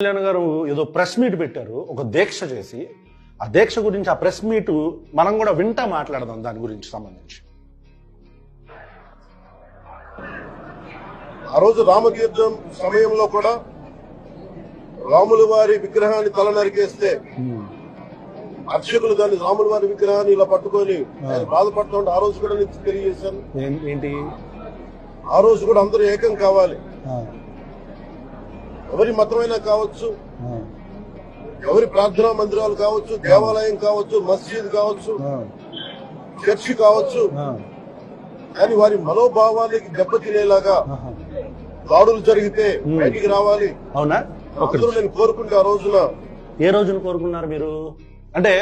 కళ్యాణ్ గారు ఏదో press meet పెట్టారు ఒక దీక్ష చేసి ఆ దీక్ష గురించి ఆ ప్రెస్ మీట్ మనం కూడా వింటా మాట్లాడదాం దాని గురించి సంబంధించి. ఆ రోజు రామతీర్థం సమయంలో కూడా రాముల వారి విగ్రహాన్ని తల నరికేస్తే అర్చకులు దాన్ని రాముల వారి విగ్రహాన్ని ఇలా పట్టుకొని ఆయన బాధపడుతూ ఉంటే ఆ రోజు కూడా నేను తెలియజేశాను. ఏంటి? ఆ రోజు కూడా అందరూ ఏకం కావాలి. ఎవరి మతమైనా కావచ్చు ఎవరి ప్రార్థనా మందిరాలు కావచ్చు దేవాలయం కావచ్చు మస్జిద్ కావచ్చు చర్చి కావచ్చు కానీ వారి మనోభావాలకి దెబ్బతినేలాగా. దాడులు జరిగితే బయటికి రావాలి. అవునా? అందరూ నేను కోరుకుంటే ఆ రోజున ఏ రోజున కోరుకున్నారు మీరు? అంటే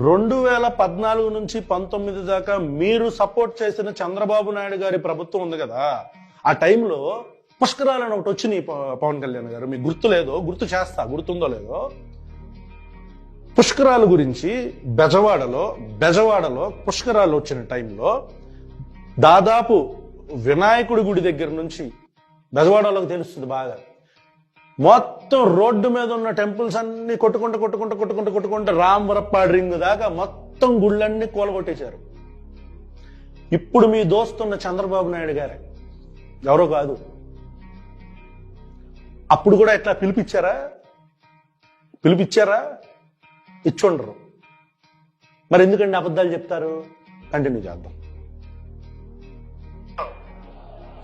రెండు వేల పద్నాలుగు నుంచి పంతొమ్మిది దాకా మీరు సపోర్ట్ చేసిన చంద్రబాబు నాయుడు గారి ప్రభుత్వం ఉంది కదా. ఆ టైంలో పుష్కరాలను ఒకటి వచ్చింది ప- పవన్ కళ్యాణ్ గారు. మీకు గుర్తు లేదో గుర్తు చేస్తా గుర్తుందో లేదో. పుష్కరాల గురించి బెజవాడలో బెజవాడలో పుష్కరాలు వచ్చిన టైంలో దాదాపు వినాయకుడి గుడి దగ్గర నుంచి బెజవాడలోకి తెలుస్తుంది బాగా. మొత్తం రోడ్డు మీద ఉన్న టెంపుల్స్ అన్ని కొట్టుకుంటూ కొట్టుకుంటూ కొట్టుకుంటూ కొట్టుకుంటూ రామవరప్పాడు రింగ్ దాకా మొత్తం గుళ్ళన్నీ కూలగొట్టేశారు. ఇప్పుడు మీ దోస్తున్న చంద్రబాబు నాయుడు గారే. ఎవరో కాదు. అప్పుడు కూడా ఎట్లా పిలిపించారా పిలిపించారా ఇచ్చుండరు. మరి ఎందుకండి అబద్ధాలు చెప్తారు? కంటిన్యూ చేద్దాం.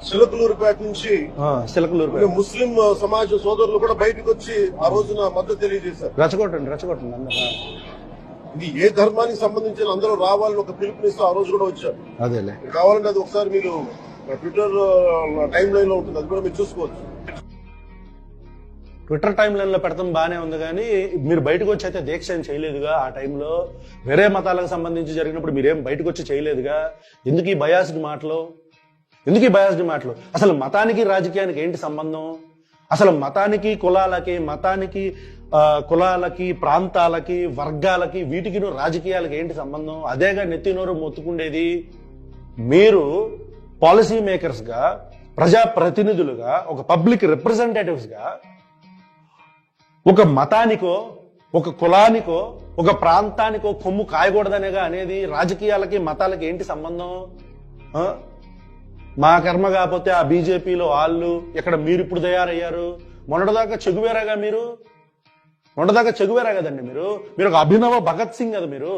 చిలకలూరుపేట నుంచి సిలకలూరు కొన్ని ముస్లిం సమాజ సోదరులు కూడా బయటకు వచ్చి ఆ రోజున మద్దతు తెలియజేశారు. రెచ్చగొట్టండి రెచ్చగొట్టండి అందరూ. ఇది ఏ ధర్మానికి సంబంధించిన అందరూ రావాలని ఒక పిలుపునిస్తూ ఆ రోజు కూడా వచ్చారు. అదేలే. కావాలంటే అది ఒకసారి మీరు ట్విట్టర్ టైం లైన్లో ఉంటుంది. అది కూడా మీరు చూసుకోవచ్చు. ట్విట్టర్ టైం లైన్ పెడతాం బాగానే ఉంది కానీ మీరు బయటకు వచ్చి అయితే దీక్ష ఏం చేయలేదుగా ఆ టైంలో వేరే మతాలకు సంబంధించి జరిగినప్పుడు మీరేం బయటకు వచ్చి చేయలేదుగా? ఎందుకు ఈ బయాస్డ్ మాటలు? ఎందుకు ఈ బయాస్డ్ మాటలు? అసలు మతానికి రాజకీయానికి ఏంటి సంబంధం? అసలు మతానికి కులాలకి మతానికి కులాలకి ప్రాంతాలకి వర్గాలకి వీటికి రాజకీయాలకి ఏంటి సంబంధం? అదేగా నెత్తినోరు మొత్తుకుండేది మీరు పాలసీ మేకర్స్గా ప్రజాప్రతినిధులుగా ప్రజా ప్రతినిధులుగా ఒక పబ్లిక్ రిప్రజెంటేటివ్స్గా ఒక మతానికో ఒక కులానికో ఒక ప్రాంతానికో కొమ్ము కాయకూడదనేగా అనేది రాజకీయాలకి మతాలకి ఏంటి సంబంధం? మా కర్మ కాకపోతే ఆ బీజేపీలో వాళ్ళు ఇక్కడ మీరు ఇప్పుడు తయారయ్యారు? మొన్నటిదాకా చెగువేరాగా మీరు? మొన్నటిదాకా చెగువేరా కదండి మీరు? మీరు ఒక అభినవ భగత్ సింగ్ కదా మీరు?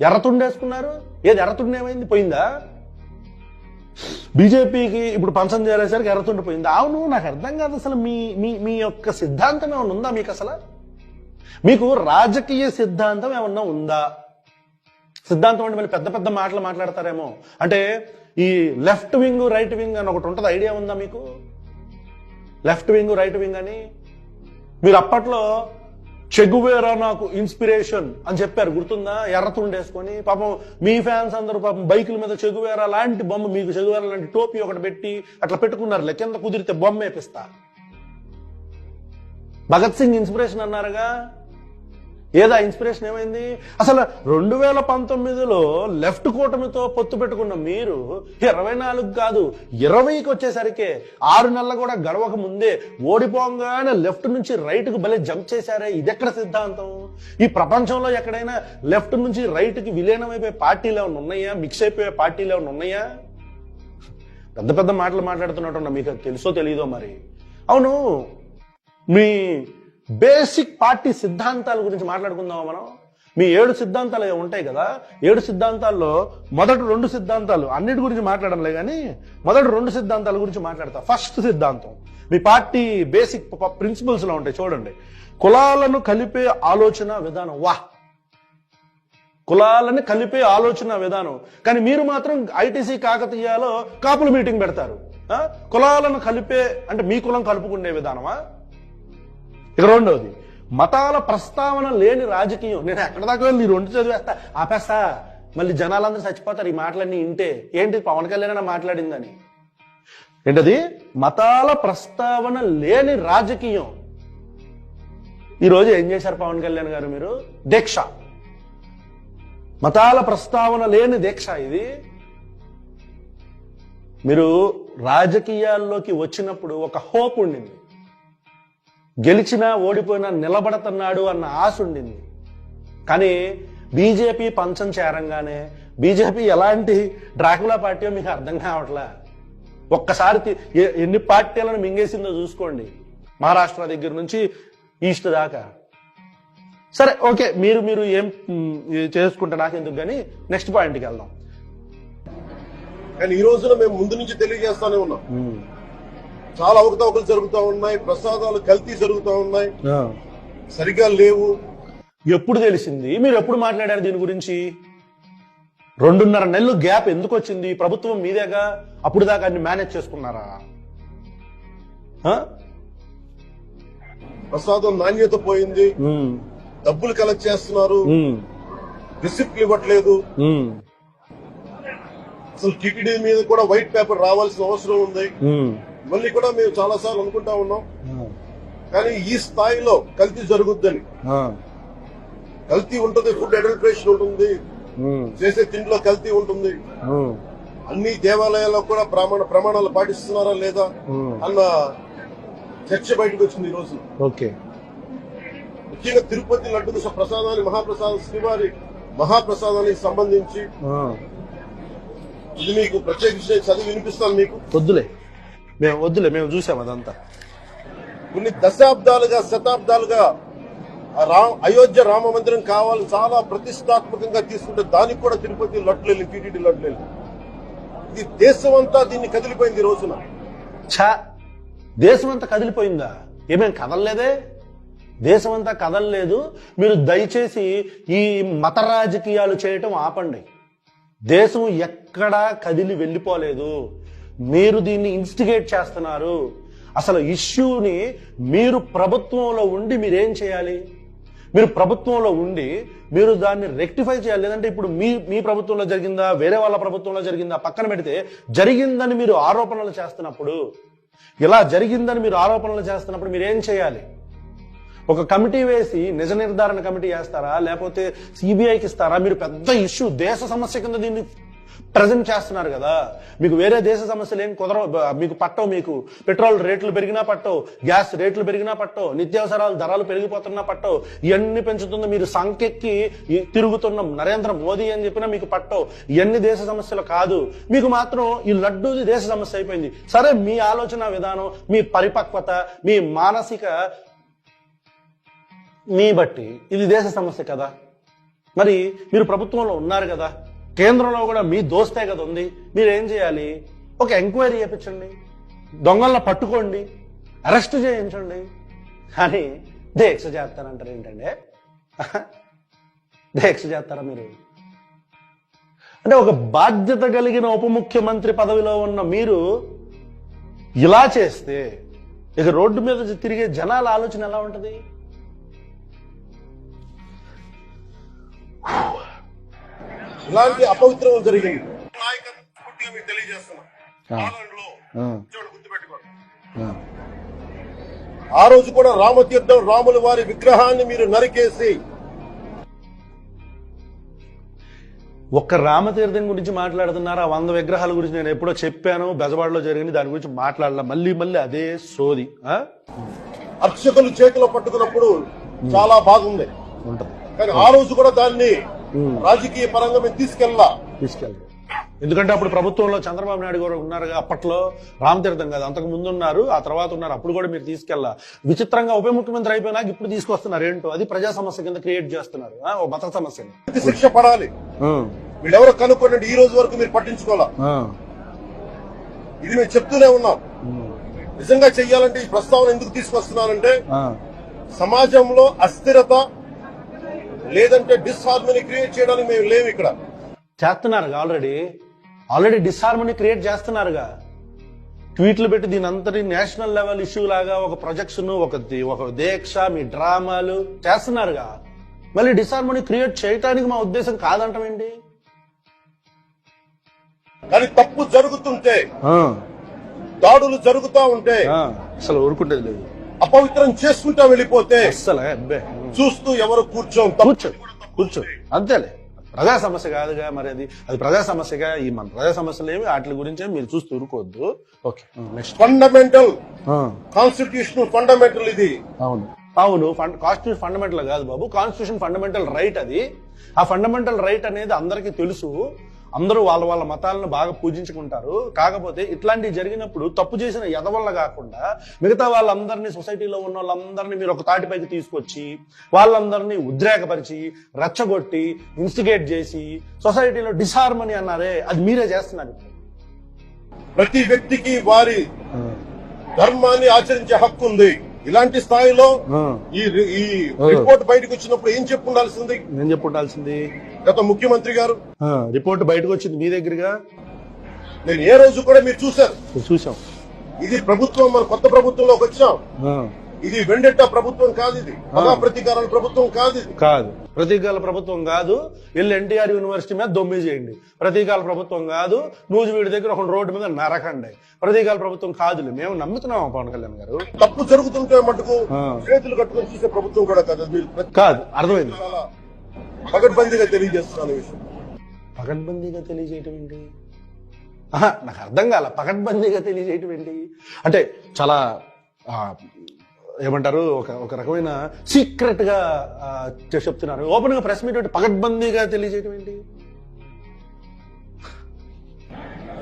ఎర్రతుండేసుకున్నారు? ఏది ఎర్రతుండేమైంది? పోయిందా? బీజేపీకి ఇప్పుడు పంచం చేరేసరికి ఎర్రతుండిపోయింది అవును నాకు అర్థం కాదు అసలు మీ మీ మీ యొక్క సిద్ధాంతం ఏమైనా ఉందా మీకు అసలు? మీకు రాజకీయ సిద్ధాంతం ఏమన్నా ఉందా? సిద్ధాంతం అంటే మళ్ళీ పెద్ద పెద్ద మాటలు మాట్లాడతారేమో. అంటే ఈ లెఫ్ట్ వింగ్ రైట్ వింగ్ అని ఒకటి ఉంటుంది. ఐడియా ఉందా మీకు? లెఫ్ట్ వింగ్ రైట్ వింగ్ అని? మీరు అప్పట్లో చెగువేరా నాకు ఇన్స్పిరేషన్ అని చెప్పారు. గుర్తుందా? ఎర్రతుండేసుకొని పాపం మీ ఫ్యాన్స్ అందరూ పాపం బైకుల మీద చెగువేరా లాంటి బొమ్మ మీకు చెగువేరా లాంటి టోపీ ఒకటి పెట్టి అట్లా పెట్టుకున్నారు. కింద కుదిరితే బొమ్మ వేపిస్తా భగత్ సింగ్ ఇన్స్పిరేషన్ అన్నారుగా? ఏదా ఇన్స్పిరేషన్ ఏమైంది? అసలు రెండు వేల పంతొమ్మిదిలో లెఫ్ట్ కూటమితో పొత్తు పెట్టుకున్న మీరు ఇరవై నాలుగు కాదు ఇరవైకి వచ్చేసరికి ఆరు నెలలు కూడా గడవక ముందే ఓడిపోగానే లెఫ్ట్ నుంచి రైట్కి భలే జంప్ చేశారే. ఇదెక్కడ సిద్ధాంతం? ఈ ప్రపంచంలో ఎక్కడైనా లెఫ్ట్ నుంచి రైట్కి విలీనం అయిపోయే పార్టీలు ఏమైనా ఉన్నాయా? మిక్స్ అయిపోయే పార్టీలు ఏమైనా ఉన్నాయా? పెద్ద పెద్ద మాటలు మాట్లాడుతున్నట్టున్నా మీకు తెలుసో తెలియదో మరి. అవును మీ బేసిక్ పార్టీ సిద్ధాంతాల గురించి మాట్లాడుకుందామా మనం? మీ ఏడు సిద్ధాంతాలు ఉంటాయి కదా ఏడు సిద్ధాంతాల్లో మొదటి రెండు సిద్ధాంతాలు అన్నిటి గురించి మాట్లాడంలే కానీ మొదటి రెండు సిద్ధాంతాల గురించి మాట్లాడతా. ఫస్ట్ సిద్ధాంతం మీ పార్టీ బేసిక్ ప్రిన్సిపల్స్లో ఉంటాయి చూడండి. కులాలను కలిపే ఆలోచన విధానం. వా కులాలను కలిపే ఆలోచన విధానం. కానీ మీరు మాత్రం ఐటీసీ కాకతీయాలో కాపులు మీటింగ్ పెడతారు. కులాలను కలిపే అంటే మీ కులం కలుపుకునే విధానమా? ఇక రెండవది మతాల ప్రస్తావన లేని రాజకీయం. నేను ఎక్కడ దాకా వెళ్ళి రెండు చదివేస్తా? ఆపేస్తా. మళ్ళీ జనాలందరూ చచ్చిపోతారు ఈ మాటలన్నీ ఇంటే. ఏంటి పవన్ కళ్యాణ్ మాట్లాడిందని? ఏంటది? మతాల ప్రస్తావన లేని రాజకీయం. ఈరోజు ఏం చేశారు పవన్ కళ్యాణ్ గారు మీరు? దీక్ష. మతాల ప్రస్తావన లేని దీక్ష ఇది. మీరు రాజకీయాల్లోకి వచ్చినప్పుడు ఒక హోప్ ఉండింది. గెలిచినా ఓడిపోయినా నిలబడుతున్నాడు అన్న ఆశ ఉండింది. కానీ బీజేపీ పంచం చేరంగానే బీజేపీ ఎలాంటి డ్రాకులా పార్టీ మీకు అర్థం కావట్లా? ఒక్కసారి ఎన్ని పార్టీలను మింగేసిందో చూసుకోండి. మహారాష్ట్ర దగ్గర నుంచి ఈస్ట్ దాకా. సరే ఓకే మీరు మీరు ఏం చేసుకుంటే నాకెందుకు కానీ నెక్స్ట్ పాయింట్కి వెళ్దాం. కానీ ఈ రోజున మేము ముందు నుంచి తెలియజేస్తానే ఉన్నాం. చాలా అవకతవకలు జరుగుతూ ఉన్నాయి ప్రసాదాలు కల్తీ జరుగుతూ ఉన్నాయి. సరిగా లేవు. ఎప్పుడు తెలిసింది? మీరు ఎప్పుడు మాట్లాడారు దీని గురించి? రెండున్నర నెలలు గ్యాప్ ఎందుకు వచ్చింది ప్రభుత్వం మీదేగా? అప్పుడు దాకా అన్ని మేనేజ్ చేసుకున్నారా? ప్రసాదం నాణ్యత పోయింది. డబ్బులు కలెక్ట్ చేస్తున్నారు. రిసిప్ట్లు ఇవ్వట్లేదు. అసలు టీటీడీ మీద కూడా వైట్ పేపర్ రావాల్సిన అవసరం ఉంది. ఇవన్నీ కూడా మేము చాలా సార్లు అనుకుంటా ఉన్నాం. కానీ ఈ స్థాయిలో కల్తీ జరుగుద్దని. కల్తీ ఉంటుంది ఫుడ్ అడల్ట్రేషన్ ఉంటుంది చేసే తిండిలో కల్తీ ఉంటుంది. అన్ని దేవాలయాల్లో కూడా ప్రమాణ ప్రమాణాలు పాటిస్తున్నారా లేదా. అన్న చర్చ బయటకు వచ్చింది ఈ రోజు ఓకే. ముఖ్యంగా తిరుపతి లడ్డు ప్రసాదాన్ని మహాప్రసాదం శ్రీవారి మహాప్రసాదానికి సంబంధించి ఇది మీకు ప్రత్యేకించి చదివి వినిపిస్తాను మీకు. వద్దులే మేము వద్దులే మేము చూసాం అదంతా. కొన్ని దశాబ్దాలుగా శతాబ్దాలుగా అయోధ్య రామ మందిరం కావాలని చాలా ప్రతిష్టాత్మకంగా తీసుకుంటే దానికి కూడా తిరుపతి వెళ్ళి టీటీడీ వెళ్ళి ఇది దేశం అంతా దీన్ని కదిలిపోయింది ఈ రోజున. ఛా! దేశం అంతా కదిలిపోయిందా? ఏమేం కదలలేదే? దేశం అంతా కదలలేదు. మీరు దయచేసి ఈ మత రాజకీయాలు చేయటం ఆపండి. దేశం ఎక్కడా కదిలి వెళ్ళిపోలేదు. మీరు దీన్ని ఇన్స్టిగేట్ చేస్తున్నారు. అసలు ఇష్యూని మీరు ప్రభుత్వంలో ఉండి మీరేం చేయాలి? మీరు ప్రభుత్వంలో ఉండి మీరు దాన్ని రెక్టిఫై చేయాలి. లేదంటే ఇప్పుడు మీ మీ ప్రభుత్వంలో జరిగిందా? వేరే వాళ్ళ ప్రభుత్వంలో జరిగిందా? పక్కన పెడితే జరిగిందని మీరు ఆరోపణలు చేస్తున్నప్పుడు ఇలా జరిగిందని మీరు ఆరోపణలు చేస్తున్నప్పుడు మీరు ఏం చేయాలి? ఒక కమిటీ వేసి నిజ నిర్ధారణ కమిటీ వేస్తారా? లేకపోతే సిబిఐకి ఇస్తారా? మీరు పెద్ద ఇష్యూ దేశ సమస్య కింద దీన్ని ప్రజెంట్ చేస్తున్నారు కదా. మీకు వేరే దేశ సమస్యలు ఏం కుదరవు. మీకు పట్టవు మీకు. పెట్రోల్ రేట్లు పెరిగినా పట్టవు. గ్యాస్ రేట్లు పెరిగినా పట్టవు. నిత్యావసరాల ధరలు పెరిగిపోతున్నా పట్టవు. ఇవన్నీ పెంచుతుందో మీరు సంకెక్కి తిరుగుతున్న నరేంద్ర మోదీ అని చెప్పినా మీకు పట్టవు. ఇవన్నీ దేశ సమస్యలు కాదు. మీకు మాత్రం ఈ లడ్డూది దేశ సమస్య అయిపోయింది. సరే మీ ఆలోచన విధానం మీ పరిపక్వత మీ మానసిక మీ బట్టి ఇది దేశ సమస్య కదా. మరి మీరు ప్రభుత్వంలో ఉన్నారు కదా. కేంద్రంలో కూడా మీ దోస్తే కదా ఉంది. మీరేం చేయాలి? ఒక ఎంక్వైరీ చేయించండి. దొంగలను పట్టుకోండి. అరెస్ట్ చేయించండి. కానీ దీక్ష చేస్తారంటారు ఏంటంటే? దీక్ష చేస్తారా మీరు? అంటే ఒక బాధ్యత కలిగిన ఉప ముఖ్యమంత్రి పదవిలో ఉన్న మీరు ఇలా చేస్తే ఇక రోడ్డు మీద తిరిగే జనాల ఆలోచన ఎలా ఉంటుంది? ఇలాంటి అపవిత్రం జరిగింది ఆ. రోజు కూడా రామతీర్థం రాముల వారి విగ్రహాన్ని మీరు నరికేసి ఒక్క రామతీర్థం గురించి మాట్లాడుతున్నారు? ఆ వంద విగ్రహాల గురించి నేను ఎప్పుడో చెప్పాను. బెజవాడలో జరిగింది. దాని గురించి మాట్లాడాల. మళ్ళీ మళ్ళీ అదే సోది. ఆ? అర్చకులు చేతిలో పట్టుకున్నప్పుడు చాలా బాగుంది. ఉంటది. కానీ ఆ రోజు కూడా దాన్ని రాజకీయ పరంగా మేము తీసుకెళ్ళా. తీసుకెళ్ళండి ఎందుకంటే అప్పుడు ప్రభుత్వంలో చంద్రబాబు నాయుడు గారు ఉన్నారు అప్పట్లో రామతీర్థం కాదు. అంతకు ముందు ఉన్నారు ఆ తర్వాత ఉన్నారు. అప్పుడు కూడా మీరు తీసుకెళ్ళా. విచిత్రంగా ఉప ముఖ్యమంత్రి అయిపోయినాక ఇప్పుడు తీసుకొస్తున్నారు. ఏంటో? అది ప్రజా సమస్య కింద క్రియేట్ చేస్తున్నారు. ఓ మత సమస్యని. శిక్ష పడాలి. వీళ్ళెవరో కనుక్కోండి ఈ రోజు వరకు మీరు పట్టించుకోవాలా? ఇది మేము చెప్తూనే ఉన్నాం. నిజంగా చెయ్యాలంటే ఈ ప్రస్తావన ఎందుకు తీసుకొస్తున్నానంటే సమాజంలో అస్థిరత లేదంటే డిస్హార్మనీ క్రియేట్ చేయడానికి మేము లేవు ఇక్కడ. చేస్తున్నారుగా ఆల్రెడీ ఆల్రెడీ డిస్హార్మనీ క్రియేట్ చేస్తున్నారుగా? ట్వీట్లు పెట్టి దీని అంతటి నేషనల్ లెవెల్ ఇష్యూ లాగా ఒక ప్రొజెక్షన్ ఒక ఒక దీక్ష మీ డ్రామాలు చేస్తున్నారుగా? మళ్ళీ డిస్హార్మనీ క్రియేట్ చేయటానికి మా ఉద్దేశం కాదంటాం ఏంటి? కానీ తప్పు జరుగుతుంటే దాడులు జరుగుతా ఉంటే అసలు ఊరుకుంటేది లేదు. అపవిత్రం చేసుకుంటా వెళ్ళిపోతే అస్సలే అబ్బే. చూస్తూ ఎవరు కూర్చోం కూర్చో. కూర్చో. అంతేలే. ప్రజా సమస్య కాదుగా మరి అది. అది ప్రజా సమస్యగా ఈ మన ప్రజా సమస్యలు ఏమి వాటి గురించే మీరు చూస్తూ ఊరుకోవద్దు. Okay. Next. Fundamental constitution fundamental ఇది. అవును. అవును కాన్స్టిట్యూషన్ ఫండమెంటల్ కాదు బాబు. కాన్స్టిట్యూషన్ ఫండమెంటల్ రైట్ అది. ఆ ఫండమెంటల్ రైట్ అనేది అందరికీ తెలుసు. అందరూ వాళ్ళ వాళ్ళ మతాలను బాగా పూజించుకుంటారు. కాకపోతే ఇట్లాంటివి జరిగినప్పుడు తప్పు చేసిన ఎదవల్ల కాకుండా మిగతా వాళ్ళందరినీ సొసైటీలో ఉన్న వాళ్ళందరినీ మీరు ఒక తాటిపైకి తీసుకొచ్చి వాళ్ళందరినీ ఉద్రేకపరిచి రెచ్చగొట్టి ఇన్స్టిగేట్ చేసి సొసైటీలో డిసార్మనీ అన్నారే అది మీరే చేస్తున్నారు. ప్రతి వ్యక్తికి వారి ధర్మాన్ని ఆచరించే హక్కు ఉంది. ఇలాంటి స్థాయిలో ఈ ఈ రిపోర్ట్ బయటకు వచ్చినప్పుడు ఏం చెప్పుండాల్సింది? నేను చెప్పు ఉండాల్సింది గత ముఖ్యమంత్రి గారు. రిపోర్ట్ బయటకు వచ్చింది మీ దగ్గరగా? నేను ఏ రోజు కూడా మీరు చూశారు. చూసాం ఇది ప్రభుత్వం మన కొత్త ప్రభుత్వంలోకి వచ్చాం. ఇది వెండెట్ట ప్రభుత్వం కాదు ఇది. ప్రతీకారాల ప్రభుత్వం కాదు ఇది. కాదు. ప్రతీకాల ప్రభుత్వం కాదు వెళ్ళి ఎన్టీఆర్ యూనివర్సిటీ మీద దొమ్మి చేయండి. ప్రతీకాల ప్రభుత్వం కాదు నూజివీడి దగ్గర ఒక రోడ్డు మీద నరకండి. ప్రతీకాల ప్రభుత్వం కాదులే మేము నమ్ముతున్నాం పవన్ కళ్యాణ్ గారు? తప్పు జరుగుతుంటే మటుకు. చేతులు కట్టుకొని చూసే ప్రభుత్వం కూడా కాదు మీరు కాదు అర్థమైంది. చాలా పకడ్బందీగా తెలియజేస్తున్నాను విషయం. పకడ్బందీగా తెలియజేయటం ఏంటి? నాకు అర్థం కాల పకడ్బందీగా తెలియజేయటం ఏంటి? అంటే చాలా ఏమంటారు ఒక ఒక రకమైన సీక్రెట్గా చెప్తున్నారు. ఓపెన్గా ప్రెస్ మీట్ పెట్టి పకడ్బందీగా తెలియజేయటం ఏంటి?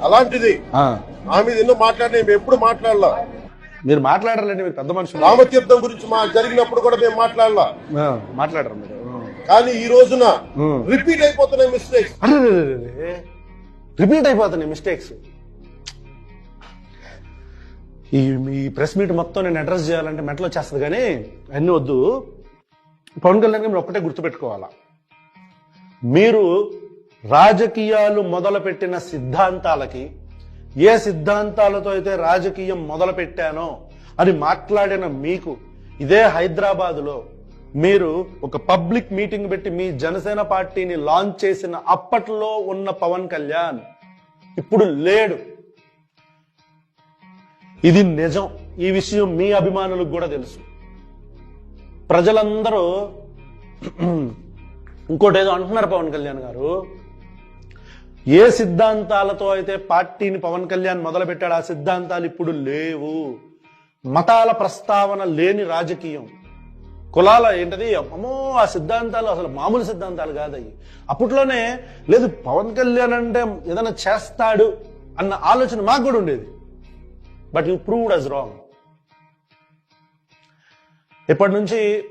అలాంటిది ఆ, ఆ మీద ఎన్నో మాట్లాడినా మేము ఎప్పుడు మాట్లాడలా. మీరు మాట్లాడరండి మీరు పెద్ద మనుషులు. రామతీర్థం గురించి మా జరిగినప్పుడు కూడా మేము మాట్లాడలా. మాట్లాడరు మీరు. కానీ ఈ రోజున. రిపీట్ అయిపోతున్నాయి మిస్టేక్స్. రిపీట్ అయిపోతున్నాయి మిస్టేక్స్. ఈ ఈ ప్రెస్ మీట్ మొత్తం నేను అడ్రస్ చేయాలంటే మెంటల్ వచ్చేస్తుంది కానీ అన్నీ వద్దు. పవన్ కళ్యాణ్ గారు ఒక్కటే గుర్తుపెట్టుకోవాలా. మీరు రాజకీయాలు మొదలుపెట్టిన సిద్ధాంతాలకి ఏ సిద్ధాంతాలతో అయితే రాజకీయం మొదలు పెట్టానో అని మాట్లాడిన మీకు ఇదే హైదరాబాదులో మీరు ఒక పబ్లిక్ మీటింగ్ పెట్టి మీ జనసేన పార్టీని లాంచ్ చేసిన అప్పట్లో ఉన్న పవన్ కళ్యాణ్ ఇప్పుడు లేడు. ఇది నిజం. ఈ విషయం మీ అభిమానులకు కూడా తెలుసు. ప్రజలందరూ ఇంకోటి ఏదో అంటున్నారు పవన్ కళ్యాణ్ గారు. ఏ సిద్ధాంతాలతో అయితే పార్టీని పవన్ కళ్యాణ్ మొదలుపెట్టాడు ఆ సిద్ధాంతాలు ఇప్పుడు లేవు. మతాల ప్రస్తావన లేని రాజకీయం. కులాల ఏంటది? అమ్మో ఆ సిద్ధాంతాలు అసలు మామూలు సిద్ధాంతాలు కాదయ్యి. అప్పట్లోనే లేదు పవన్ కళ్యాణ్ అంటే ఏదైనా చేస్తాడు అన్న ఆలోచన మాకు కూడా ఉండేది. But you proved us wrong ఇప్పటి నుంచి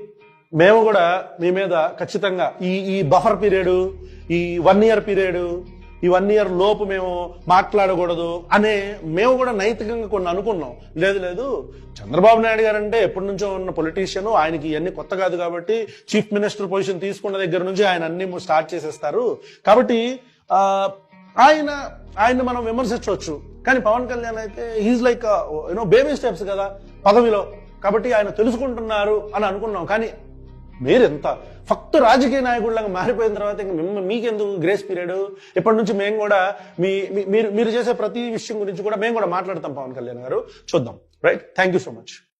మేము కూడా మీ మీద ఖచ్చితంగా ఈ ఈ బఫర్ పీరియడ్ ఈ వన్ ఇయర్ పీరియడ్ ఈ వన్ ఇయర్ లోపు మేము మాట్లాడకూడదు అనే మేము కూడా నైతికంగా కొన్ని అనుకున్నాం. లేదు లేదు. చంద్రబాబు నాయుడు గారు అంటే ఎప్పటి నుంచో ఉన్న పొలిటీషియన్ ఆయనకి ఇవన్నీ కొత్త కాదు కాబట్టి చీఫ్ మినిస్టర్ పొజిషన్ తీసుకున్న దగ్గర నుంచి ఆయన అన్ని స్టార్ట్ చేసేస్తారు. కాబట్టి ఆయన ఆయన ఆయన్ని మనం విమర్శించవచ్చు. కానీ పవన్ కళ్యాణ్ అయితే he's like you know baby steps కదా పదవిలో. కాబట్టి ఆయన తెలుసుకుంటున్నారు అని అనుకున్నాం. కానీ మీరెంత? ఫక్తు రాజకీయ నాయకుడిలాగా మారిపోయిన తర్వాత ఇంక మీకెందుకు గ్రేస్ పీరియడ్ ఇప్పటి నుంచి మేము కూడా మీ మీ- మీరు మీరు చేసే ప్రతి విషయం గురించి కూడా మేము కూడా మాట్లాడతాం పవన్ కళ్యాణ్ గారు. చూద్దాం. Right thank you so much